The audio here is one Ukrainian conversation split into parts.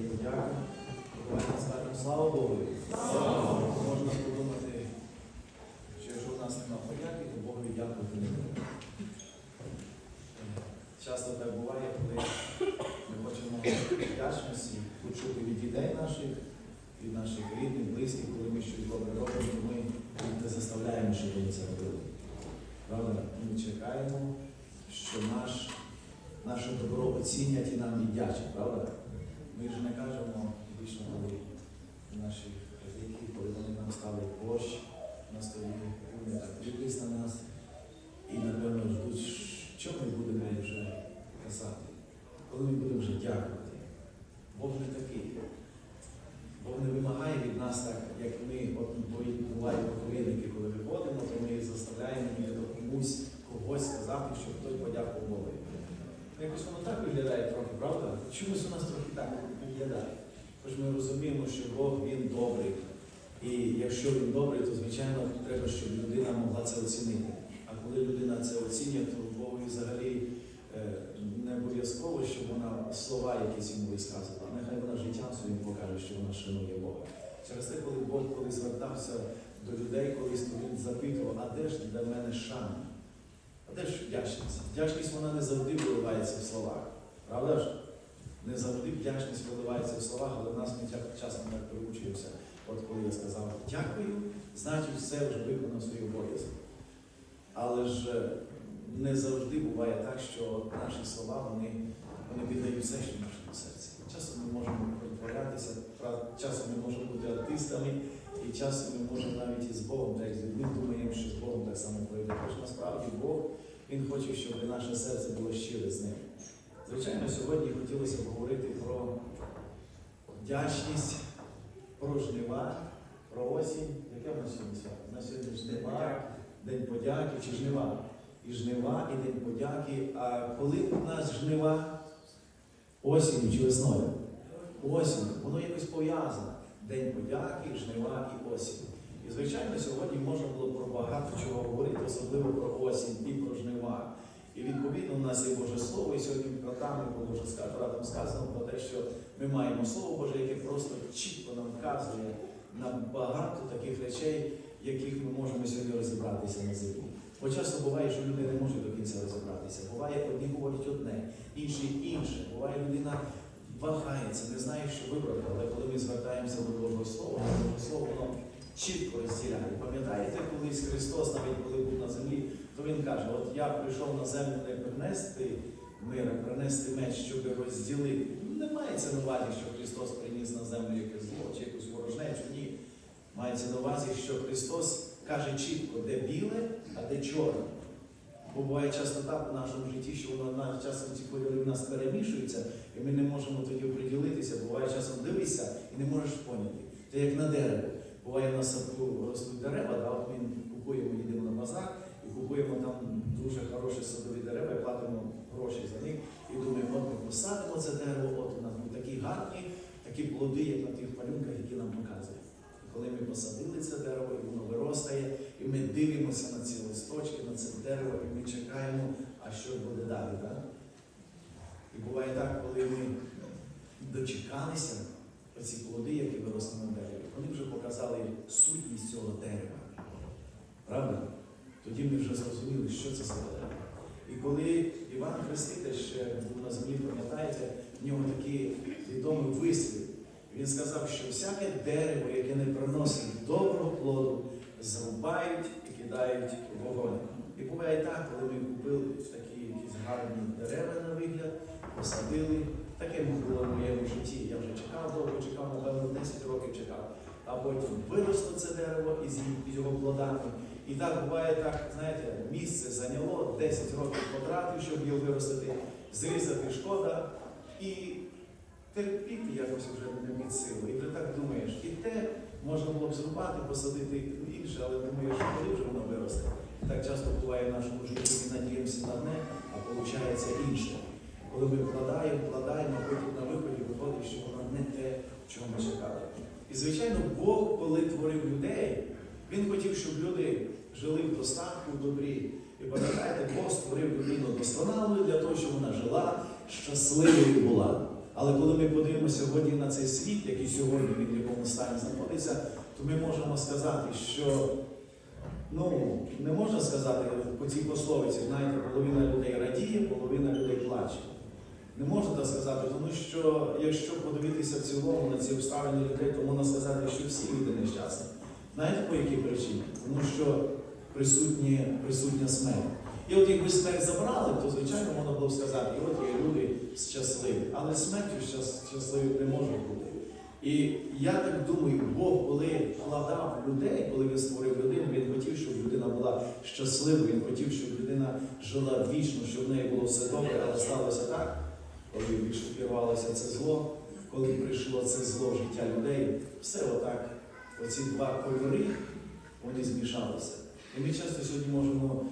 Давайте скажемо слава Богу. Можна подумати, що якщо в нас немає подяки, то Богові дякувати не буде. Часто так буває, коли ми хочемо вдячності почути від дітей наших, від наших рідних, близьких, коли ми щось добре робимо, ми не заставляємо, щоб вони це робили. Правда? Ми чекаємо, що наш, наше добро оцінять і нам віддячать, правда? Ми вже не кажемо вічно, коли наші хазяйки, коли вони нам ставлять борщ на столі, вони так дивились на нас. І, напевно, ждуть, що ми будемо вже казати, коли ми будемо вже дякувати. Бог не такий. Бог не вимагає від нас так, як ми, от бо- бувають проповідники, коли виходимо, то ми заставляємо ніби комусь когось сказати, щоб хтось подякував Богу. Ну, Якось воно так виглядає трохи, правда? Чомусь у нас трохи так виглядає. Тож ми розуміємо, що Бог він добрий. І якщо він добрий, то звичайно треба, щоб людина могла це оцінити. А коли людина це оцінює, то Богу взагалі е, не обов'язково, щоб вона слова якісь йому висказувала. Нехай вона життям своїм покаже, що вона шанує Бога. Через те, коли Бог коли звертався до людей, колись то він запитував, а де ж для мене шана? А де ж вдячність? Вдячність вона не завжди виливається в словах. Правда ж? Не завжди вдячність виливається в словах, але в нас ми ча- часом так приучуємося. От коли я сказав дякую, значить все вже виконав свій обов'язок. Але ж е, не завжди буває так, що наші слова вони, вони віддають все, що в нашому серці. Часом ми можемо притворятися, часом ми можемо бути артистами, і часом ми можемо навіть із Богом, так з людьми думаємо, що з Богом так само пройде. Тож насправді Бог Він хоче, щоб наше серце було щире з ним. Звичайно, сьогодні хотілося поговорити про вдячність, про жнива, про осінь. Яке в нас сьогодні свято? На сьогодні жнива, День подяки чи жнива? І жнива, і День подяки. А коли у нас жнива? Осінь чи весною? Осінь. Воно якось пов'язане. День подяки, жнива і осінь. І, звичайно, сьогодні можна було про багато чого говорити, особливо про осінь і про жнива. І відповідно у нас є Боже Слово, і сьогодні братами було вже братом сказано про те, що ми маємо Слово Боже, яке просто чітко нам вказує на багато таких речей, яких ми можемо сьогодні розібратися на землі. Бо часто буває, що люди не можуть до кінця розібратися. Буває, одні говорять одне, інші інше. Буває, людина вагається, не знає, що вибрати. Але коли ми звертаємося до Божого Слова, Боже Слово воно чітко розділяє. Пам'ятаєте, колись Христос, навіть коли був на землі, то Він каже, от я прийшов на землю не принести мир, а принести меч, щоб розділити. Не мається на увазі, що Христос приніс на землю якесь зло чи якусь ворожнечу. Ні. Мається на увазі, що Христос каже чітко, де біле, а де чорне. Бо буває часто так у нашому житті, що воно часом ці кольори в нас перемішуються, і ми не можемо тоді приділитися. Буває часом дивишся і не можеш поняти. Це як на дерево. Буває на садку ростуть дерева, да, от ми купуємо, їдемо на базар і купуємо там дуже хороші садові дерева, і платимо гроші за них. І думаємо, от ми посадимо це дерево, от у нас будуть такі гарні, такі плоди, як на тих малюнках, які нам показують. І коли ми посадили це дерево, і воно виростає, і ми дивимося на ці листочки, на це дерево, і ми чекаємо, а що буде далі. Да? І буває так, коли ми дочекалися оці плоди, які виросли на дереві, вони вже показали сутність цього дерева. Правда? Тоді ми вже зрозуміли, що це за дерево. І коли Іван Хреститель ще був на землі, пам'ятаєте, в нього такий відомий вислів. Він сказав, що всяке дерево, яке не приносить доброго плоду, зрубають і кидають в вогонь. І буває так, коли ми купили такі якісь гарні дерева на вигляд, посадили. Таке було в моєму житті. Я вже чекав довго, чекав, напевно, 10 років чекав. А потім виросло це дерево із його плодами. І так буває так, знаєте, місце зайняло, 10 років потратив, щоб його виростити, зрізати шкода і терпіти якось вже не під силу. І ти так думаєш, і те можна було б зрубати, посадити інше, але думаєш, коли вже воно виросте. Так часто буває в нашому житті, ми надіємося на одне, а виходить інше. Коли ми вкладаємо, вкладаємо, потім на виході виходить, що воно не те, чого ми чекали. І, звичайно, Бог, коли творив людей, Він хотів, щоб люди жили в достатку, в добрі. І пам'ятаєте, Бог створив людину досконалою для того, щоб вона жила, щасливою була. Але коли ми подивимося сьогодні на цей світ, який сьогодні він в якому стані знаходиться, то ми можемо сказати, що ну, не можна сказати по цій пословиці, знаєте, половина людей радіє, половина людей плаче. Не можна так сказати, тому що якщо подивитися в цілому на ці обставини людей, то можна сказати, що всі люди нещасні. Знаєте по якій причині? Тому що присутні, присутня смерть. І от якби смерть забрали, то звичайно можна було б сказати, і от є люди щасливі. Але смертю щас- щасливих не може бути. І я так думаю, Бог, коли вкладав людей, коли він створив людину, він хотів, щоб людина була щасливою, він хотів, щоб людина жила вічно, щоб в неї було все добре, але сталося так, коли відшокувалося це зло, коли прийшло це зло життя людей, все отак, оці два кольори, вони змішалися. І ми часто сьогодні можемо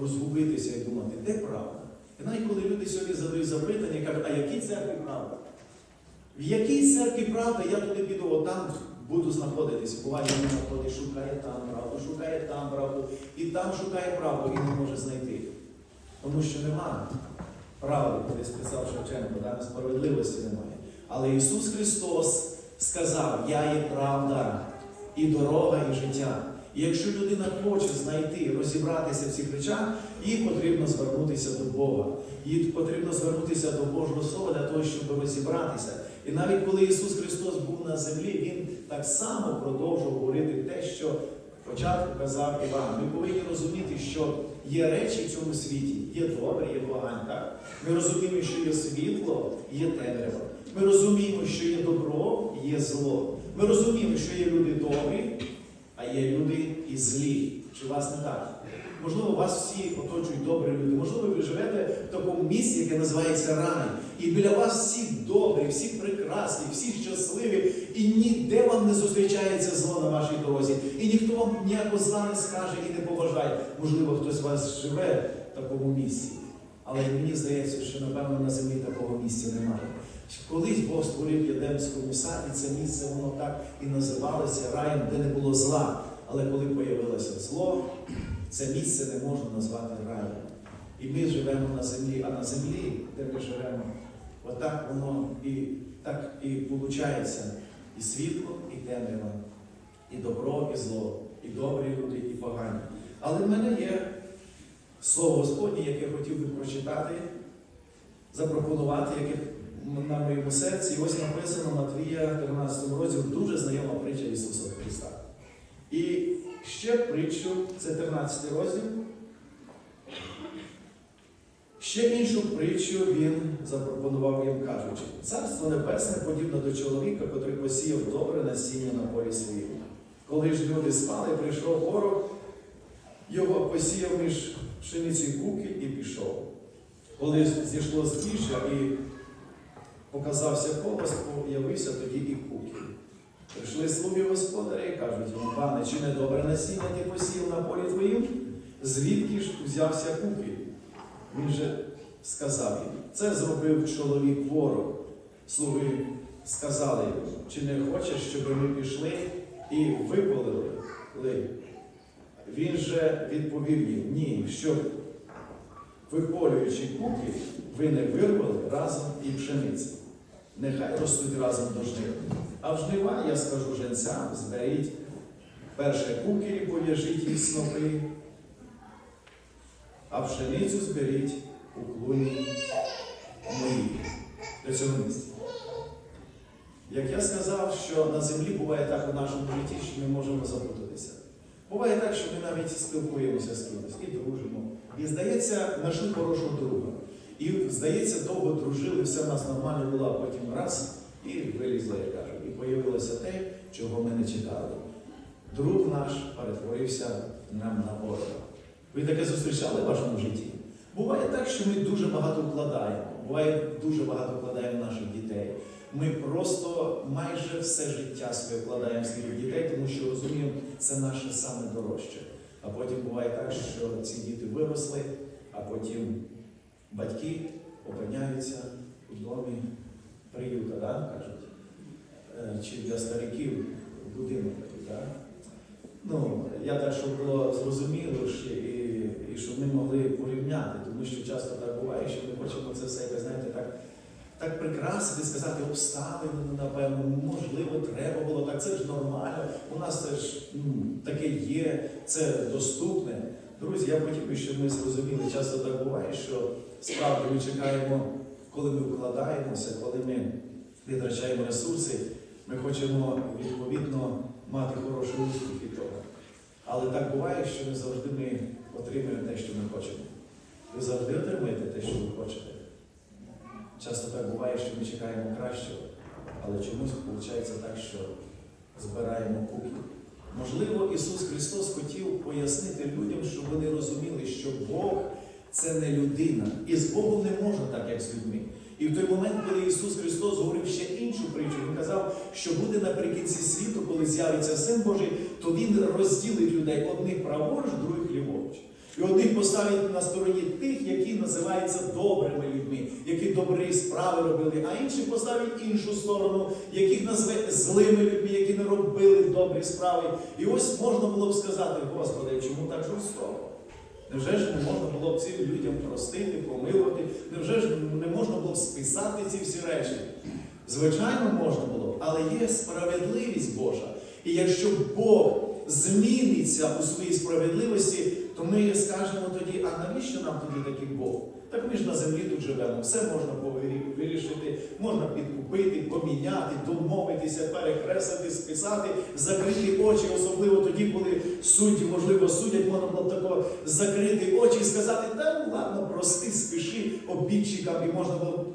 розгубитися і думати, де правда? І навіть коли люди сьогодні задають запитання кажуть, а якій церкві правда? В якій церкві правда, я туди піду, от там буду знаходитися. Буває, він знаходить, шукає там правду, шукає там правду, і там шукає правду і не може знайти. Тому що немає правди, коли сказав Шевченко, да? справедливості немає. Але Ісус Христос сказав, Я є правда, і дорога, і життя. І якщо людина хоче знайти, розібратися в цих речах, їй потрібно звернутися до Бога. Їй потрібно звернутися до Божого Слова для того, щоб розібратися. І навіть коли Ісус Христос був на землі, Він так само продовжував говорити те, що спочатку казав Іван. Ми повинні розуміти, що є речі в цьому світі, є добре, є погані. Так? Ми розуміємо, що є світло, є темрява. Ми розуміємо, що є добро, є зло. Ми розуміємо, що є люди добрі, а є люди і злі. Чи вас не так? Можливо, вас всі оточують добрі люди. Можливо, ви живете в такому місці, яке називається рай. І біля вас всі добрі, всі прекрасні, всі щасливі, і ніде вам не зустрічається зло на вашій дорозі. І ніхто вам ніякого зла не скаже і не побажає. Можливо, хтось вас живе в такому місці. Але мені здається, що напевно на землі такого місця немає. Колись Бог створив Єдемському саді, це місце воно так і називалося раєм, де не було зла. Але коли появилося зло, це місце не можна назвати раєм. І ми живемо на землі, а на землі, де ми живемо, отак воно і так і виходить. І світло, і темрява, і добро, і зло, і добрі люди, і погані. Але в мене є слово Господнє, яке хотів би прочитати, запропонувати, яке на моєму серці. І ось написано Матвія 13 розділ, дуже знайома притча Ісуса Христа. І ще притчу, це 13 розділ. Ще іншу притчу він запропонував їм, кажучи, царство небесне подібне до чоловіка, котрий посіяв добре насіння на полі своєму. Коли ж люди спали, прийшов ворог, його посіяв між пшениці куки і пішов. Коли зійшло збіжжя і показався колос, появився тоді і куки. Прийшли слуги господаря і кажуть йому, пане, чи не добре насіння ти посіяв на полі твоїм? Звідки ж взявся куки? Він же сказав їм, це зробив чоловік ворог. Слуги сказали йому, чи не хочеш, щоб ми пішли і виполили? Він же відповів їм, ні, щоб, виполюючи куки, ви не вирвали разом і пшениці. Нехай ростуть разом до жнив. А в жнива, я скажу женцям, зберіть перше куки і пов'яжіть їх снопи, а пшеницю зберіть у клуні моїй. До цього місця. Як я сказав, що на землі буває так у нашому житті, що ми можемо запутатися. Буває так, що ми навіть спілкуємося з кимось і дружимо. І здається, знайшли хорошого друга. І здається, довго дружили, все в нас нормально було, а потім раз і вилізло, як кажуть. І появилося те, чого ми не чекали. Друг наш перетворився нам на ворога. Ви таке зустрічали в вашому житті? Буває так, що ми дуже багато вкладаємо. Буває дуже багато вкладаємо наших дітей. Ми просто майже все життя своє вкладаємо своїх дітей, тому що розуміємо, це наше саме дорожче. А потім буває так, що ці діти виросли, а потім батьки опиняються у домі приюта, да, кажуть, Е, чи для стариків будинок да? Ну, я так, щоб було зрозуміло ще, і, і щоб ми могли порівняти, тому що часто так буває, що ми хочемо це все, знаєте, так так прикрасити, сказати обставини, ну, напевно, можливо, треба було так. Це ж нормально. У нас це ж ну, таке є, це доступне. Друзі, я хотів би, щоб ми зрозуміли, часто так буває, що справді ми чекаємо, коли ми вкладаємося, коли ми витрачаємо ресурси, ми хочемо відповідно мати хороший успіх від того. Але так буває, що не завжди ми отримуємо те, що ми хочемо. Ви завжди отримуєте те, що ви хочете. Часто так буває, що ми чекаємо кращого, але чомусь виходить так, що збираємо куки. Можливо, Ісус Христос хотів пояснити людям, щоб вони розуміли, що Бог це не людина, і з Богом не можна так, як з людьми. І в той момент, коли Ісус Христос говорив ще іншу притчу, Він казав, що буде наприкінці світу, коли з'явиться Син Божий, то Він розділить людей одних праворуч, других ліворуч. І одних поставить на стороні тих, які називаються добрими людьми, які добрі справи робили, а інших поставить іншу сторону, яких назве злими людьми, які не робили добрі справи. І ось можна було б сказати, Господи, чому так жорстоко? Невже ж не можна було б цим людям простити, помилувати? Невже ж не можна було б списати ці всі речі? Звичайно, можна було, б, але є справедливість Божа. І якщо Бог зміниться у своїй справедливості, то ми скажемо тоді, а навіщо нам тоді такий Бог? Так ми ж на землі тут живемо, все можна вирішити, можна підкупити, поміняти, домовитися, перекреслити, списати, закрити очі, особливо тоді, коли судді, можливо, судять, можна було б такого закрити очі і сказати, та ну ладно, прости, спіши обідчикам, і можна було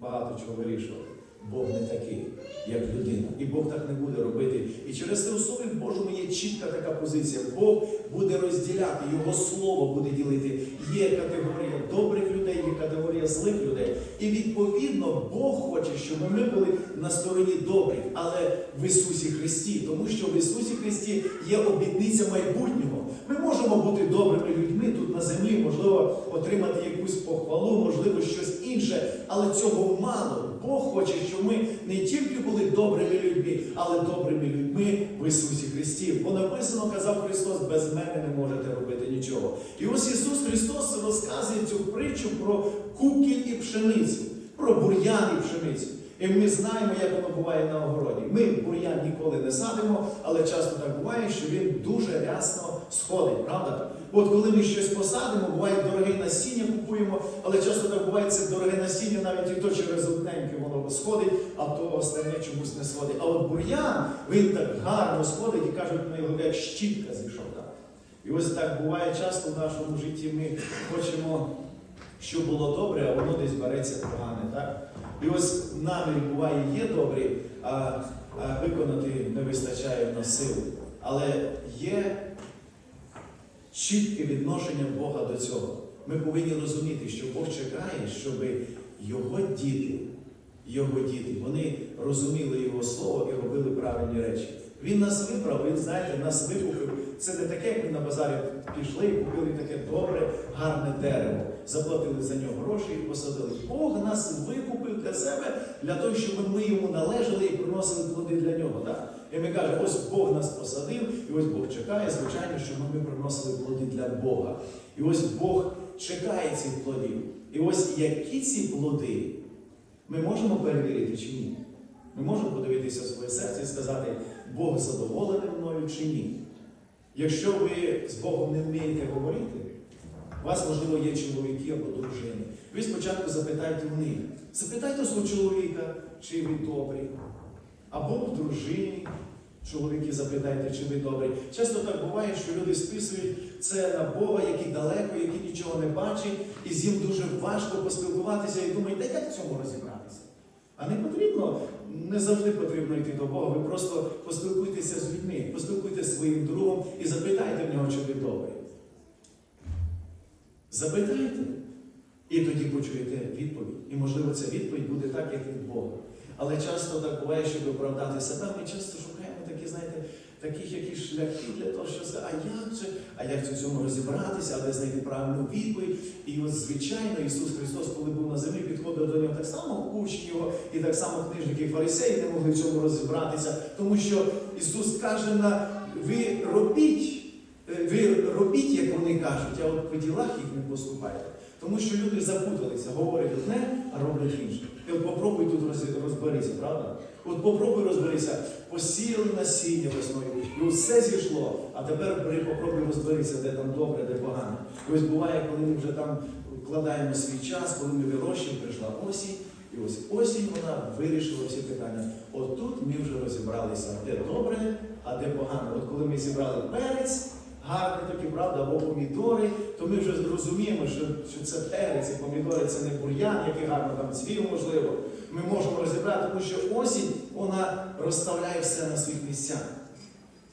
багато чого вирішувати. Бог не такий, як людина. І Бог так не буде робити. І через це у Слові Божому є чітка така позиція. Бог буде розділяти, Його слово буде ділити. Є категорія добрих людей, є категорія злих людей. І відповідно Бог хоче, щоб ми були на стороні добрих, але в Ісусі Христі, тому що в Ісусі Христі є обітниця майбутнього. Ми можемо бути добрими людьми тут на землі, можливо, отримати якусь похвалу, можливо, щось інше, але цього мало. Бог хоче, щоб ми не тільки були добрими людьми, але добрими людьми в Ісусі Христі. Бо написано, казав Христос, без мене не можете робити нічого. І ось Ісус Христос розказує цю притчу про кукіль і пшеницю, про бур'ян і пшеницю. І ми знаємо, як воно буває на огороді. Ми бур'ян ніколи не садимо, але часто так буває, що він дуже рясно сходить, правда? От коли ми щось посадимо, буває дороге насіння купуємо, але часто так буває це дороге насіння, навіть і то через одненьке воно сходить, а то остальне чомусь не сходить. А от бур'ян, він так гарно сходить і кажуть, на його як щітка зійшов. І ось так буває часто в нашому житті. Ми хочемо, щоб було добре, а воно десь береться погане. Так? І ось намір буває є добрий, а, а виконати не вистачає в нас сил. Але є чітке відношення Бога до цього. Ми повинні розуміти, що Бог чекає, щоб його діти, його діти, вони розуміли Його слово і робили правильні речі. Він нас вибрав, він знаєте, нас викупив. Це не таке, як ми на базарі пішли і купили таке добре, гарне дерево, заплатили за нього гроші і посадили. Бог нас викупив для себе, для того, щоб ми йому належали і приносили плоди для нього. Так? І ми кажемо, ось Бог нас посадив, і ось Бог чекає, звичайно, щоб ми приносили плоди для Бога. І ось Бог чекає цих плодів. І ось які ці плоди ми можемо перевірити чи ні? Ми можемо подивитися в своє серце і сказати, Бог задоволений мною чи ні. Якщо ви з Богом не вмієте говорити, у вас, можливо, є чоловіки або дружини. Ви спочатку запитайте в них. Запитайте свого чоловіка, чи ви добрі. Або в дружині, чоловіки, запитайте, чи ви добрі. Часто так буває, що люди списують це на Бога, який далеко, який нічого не бачить, і з ним дуже важко поспілкуватися і думають, та як в цьому розібратися? А не потрібно, не завжди потрібно йти до Бога. Ви просто поспілкуйтеся з людьми, поспілкуйтеся своїм другом і запитайте в нього, чи ви добрий. Запитайте. І тоді почуєте відповідь. І, можливо, ця відповідь буде так, як від Бога. Але часто так буває, щоб оправдати себе, ми часто шукаємо такі, знаєте, таких якісь шляхи для того, що сказати, а як же, а як в цьому розібратися, але знайти правильну відповідь. І от, звичайно, Ісус Христос, коли був на землі, підходив до нього так само учні його, і так само книжники фарисеї не могли в цьому розібратися, тому що Ісус каже, на ви робіть, е, ви робіть, як вони кажуть, а от по ділах їх не поступайте. Тому що люди запуталися, говорять одне, а роблять інше. І от попробуй тут розберися, правда? От попробуй розберися, посіяли насіння весною, і все зійшло. А тепер попробуй розберися, де там добре, де погано. Ось буває, коли ми вже там вкладаємо свій час, коли ми вирощуємо, прийшла осінь, і ось осінь вона вирішила всі питання. От тут ми вже розібралися, де добре, а де погано. От коли ми зібрали перець, гарний такий, правда, або помідори, то ми вже зрозуміємо, що, що це перець і помідори це не бур'ян, який гарно там цвів, можливо. Ми можемо розібрати, тому що осінь вона розставляє все на своїх місцях.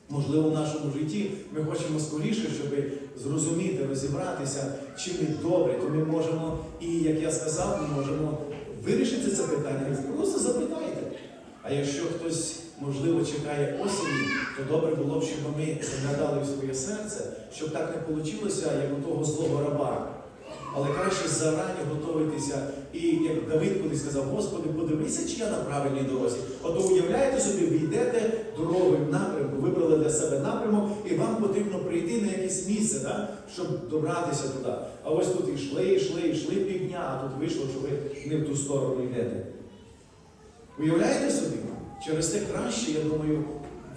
Можливо, в нашому житті ми хочемо скоріше, щоб зрозуміти, розібратися, чи ми добре, то ми можемо, і як я сказав, ми можемо вирішити це питання. Просто запитайте. А якщо хтось, можливо, чекає осені, то добре було б, щоб ми заглядали в своє серце, щоб так не вийшло, як у того злого раба. Але краще зарані готуватися. І як Давид колись сказав, Господи, подивися, чи я на правильній дорозі. Ото уявляєте собі, ви йдете дорогою напрямку, вибрали для себе напрямок, і вам потрібно прийти на якесь місце, да? щоб добратися туди. А ось тут йшли, йшли, йшли півдня, а тут вийшло, що ви не в ту сторону йдете. Уявляєте собі? Через це краще, я думаю,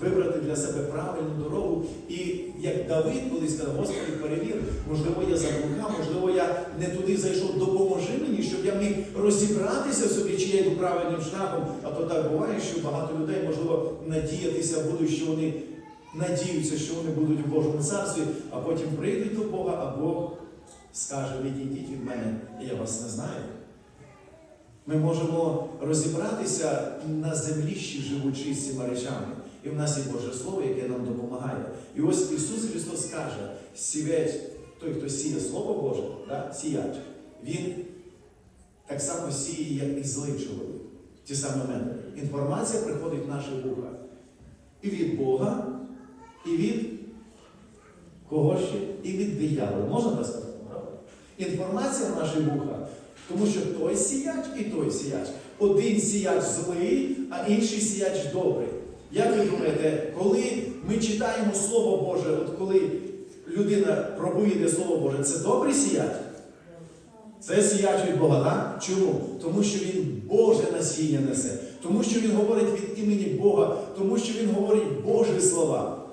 вибрати для себе правильну дорогу. І як Давид колись сказав, Господи, перевір, можливо, я заблукав, можливо, я не туди зайшов, допоможи мені, щоб я міг розібратися собі, чи я йду правильним шляхом. А то так буває, що багато людей, можливо, надіятися будуть, що вони надіються, що вони будуть в Божому царстві, а потім прийдуть до Бога, а Бог скаже, відійдіть від мене, я вас не знаю. Ми можемо розібратися на землі, ще живучи з цими речами. І в нас є Боже Слово, яке нам допомагає. І ось Ісус Христос каже, сівець, той, хто сіє Слово Боже, да, сіяч, він так само сіє, як і злий чоловік. Ті самі мене. Інформація приходить в наші вуха. І від Бога, і від кого ще? І від диявола. Можна так сказати? Інформація в наші вуха. Тому що той сіяч і той сіяч. Один сіяч злий, а інший сіяч добрий. Як ви думаєте, коли ми читаємо Слово Боже, от коли людина проповідує Слово Боже, це добрий сіяч? Це сіяч від Бога, так? Чому? Тому що він Боже насіння несе, тому що він говорить від імені Бога, тому що він говорить Божі слова.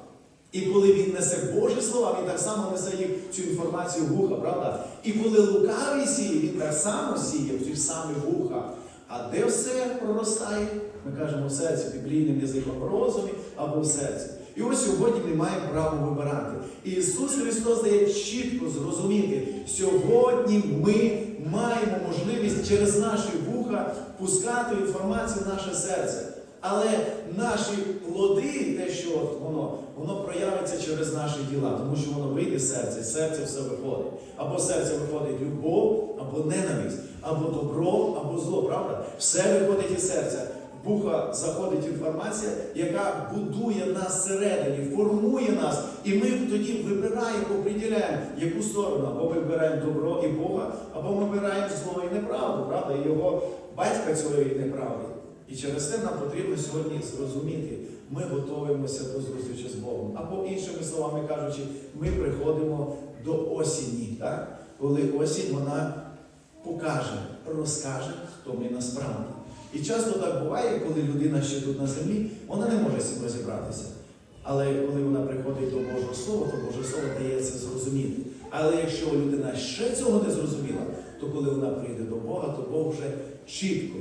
І коли він несе Божі слова, він так само несе їх цю інформацію вуха, правда? І коли лукавий сіє, він так само сіє в ті ж самі вуха. А де все проростає? Ми кажемо в серці, біблійним язиком розумі або в серці. І ось сьогодні ми маємо право вибирати. І Ісус Христос дає чітко зрозуміти, сьогодні ми маємо можливість через наші вуха пускати інформацію в наше серце. Але наші плоди, те, що воно, воно проявиться через наші діла, тому що воно вийде з серця, і з серця все виходить. Або з серця виходить любов, або ненависть, або добро, або зло, правда? Все виходить із серця. В Вуха заходить інформація, яка будує нас всередині, формує нас. І ми тоді вибираємо, оприділяємо, яку сторону. Або ми вибираємо добро і Бога, або ми вибираємо зло і неправду, правда? І його батька цієї неправди. І через це нам потрібно сьогодні зрозуміти, ми готуємося до зустрічі з Богом. Або іншими словами кажучи, ми приходимо до осені, так? коли осінь вона покаже, розкаже, хто ми насправді. І часто так буває, коли людина ще тут на землі, вона не може з цим розібратися. Але коли вона приходить до Божого Слова, то Боже Слово дає це зрозуміти. Але якщо людина ще цього не зрозуміла, то коли вона прийде до Бога, то Бог вже чітко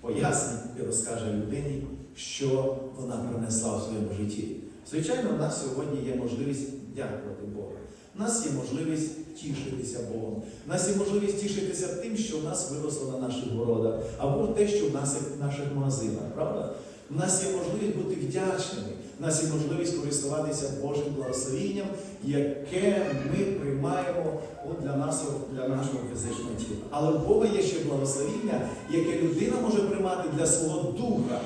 пояснить і розкаже людині, що вона принесла в своєму житті. Звичайно, в нас сьогодні є можливість дякувати Богу. У нас є можливість тішитися Богом. У нас є можливість тішитися тим, що в нас виросло на наших городах, або те, що в нас є в наших магазинах, правда? У нас є можливість бути вдячними. У нас є можливість користуватися Божим благословінням, яке ми приймаємо от для, нас, для нашого фізичного тіла. Але в Бога є ще благословіння, яке людина може приймати для свого духа.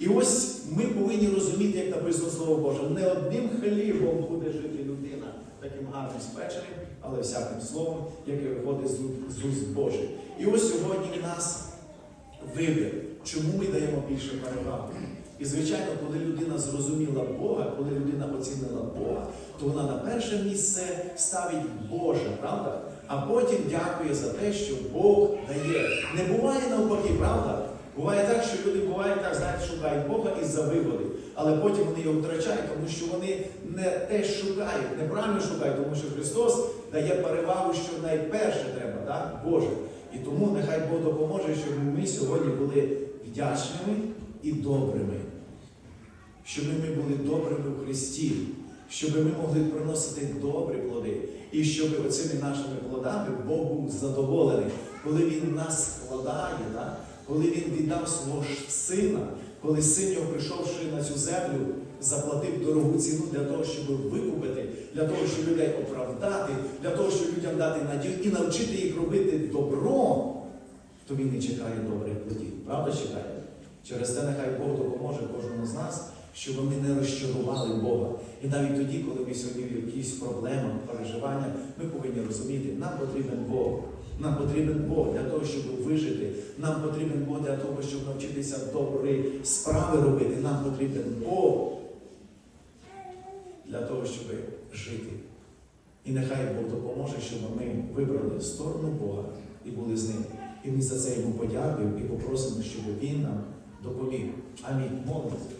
І ось ми повинні розуміти, як написано Слово Боже, не одним хлібом буде жити людина, таким гарним спеченим, але всяким словом, яке виходить з уст Божих. І ось сьогодні в нас вибір, чому ми даємо більше перевагу. І, звичайно, коли людина зрозуміла Бога, коли людина оцінила Бога, то вона на перше місце ставить Боже, правда? а потім дякує за те, що Бог дає. Не буває навпаки, правда? Буває так, що люди бувають так, знаєте, шукають Бога із-за вигоди, але потім вони його втрачають, тому що вони не те шукають, неправильно шукають, тому що Христос дає перевагу, що найперше треба, так? Боже. І тому нехай Бог допоможе, щоб ми сьогодні були вдячними і добрими. Щоб ми були добрими в Христі, щоб ми могли приносити добрі плоди. І щоб оцими нашими плодами Бог був задоволений, коли Він нас складає, так? коли Він віддав свого сина, коли син його прийшовши на цю землю, заплатив дорогу ціну для того, щоб викупити, для того, щоб людей оправдати, для того, щоб людям дати надію і навчити їх робити добро, то він не чекає добрих плодів. Правда чекає? Через це нехай Бог допоможе кожному з нас, щоб ми не розчарували Бога. І навіть тоді, коли ми сьогодні в якісь проблемах, переживаннях, ми повинні розуміти, нам потрібен Бог. Нам потрібен Бог для того, щоб вижити. Нам потрібен Бог для того, щоб навчитися добрі справи робити. Нам потрібен Бог для того, щоб жити. І нехай Бог допоможе, щоб ми вибрали сторону Бога і були з ним. І ми за це йому подякуємо і попросимо, щоб він нам допоміг. Амінь. Молимося.